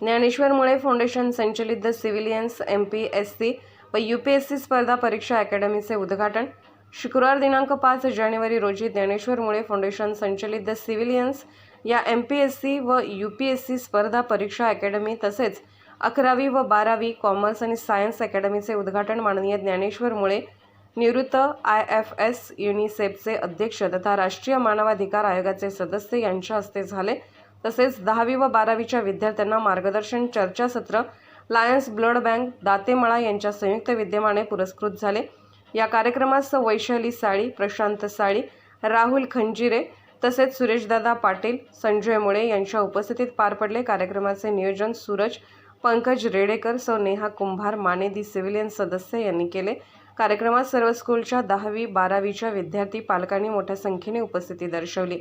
Dnyaneshwar Mule foundation संचलित the civilians M P S C व U P S C स्पर्धा परीक्षा अकॅडमीचे उद्घाटन. शुक्रवार दिनांक पाच जानेवारी रोजी ज्ञानेश्वर मुळे फाउंडेशन संचलित द सिव्हिलियन्स या एम पी एस सी व यू पी एस सी स्पर्धा परीक्षा अकॅडमी तसेच अकरावी व बारावी कॉमर्स आणि सायन्स अकॅडमीचे उद्घाटन माननीय ज्ञानेश्वर मुळे निवृत्त आय एफ एस युनिसेफचे अध्यक्ष तथा राष्ट्रीय मानवाधिकार आयोगाचे सदस्य यांच्या हस्ते झाले. तसेच दहावी व बारावीच्या विद्यार्थ्यांना मार्गदर्शन चर्चासत्र लायन्स ब्लड बँक दातेमळा यांच्या संयुक्त विद्यमाने पुरस्कृत झाले. या कार्यक्रमास वैशाली साळी प्रशांत साळी राहुल खंजिरे तसेच सुरेशदादा पाटील संजय मुळे यांच्या उपस्थितीत पार पडले. कार्यक्रमाचे नियोजन सूरज पंकज रेडेकर सौ. नेहा कुंभार मानेदी सिव्हिलियन सदस्य यांनी केले. कार्यक्रमात सर्व स्कूलच्या दहावी बारावीच्या विद्यार्थी पालकांनी मोठ्या संख्येने उपस्थिती दर्शवली.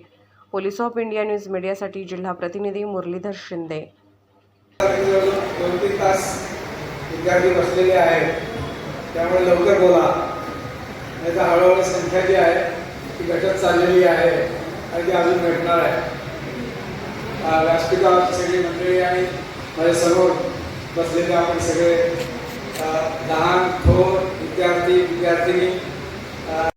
पोलीस ऑफ इंडिया न्यूज मीडियासाठी जिल्हा प्रतिनिधी मुरलीधर शिंदे. दोन तीन तास विद्यार्थी बसलेले आहेत. त्यामुळे लवकर बोला. नाही तर हळूहळू संख्या जी आहे ती घटत चाललेली आहे आणि ती अजून घटणार आहे. व्यासपीठावर सगळी मंडळी आणि माझ्या बसलेले आपण सगळे लहान थोर विद्यार्थी विद्यार्थिनी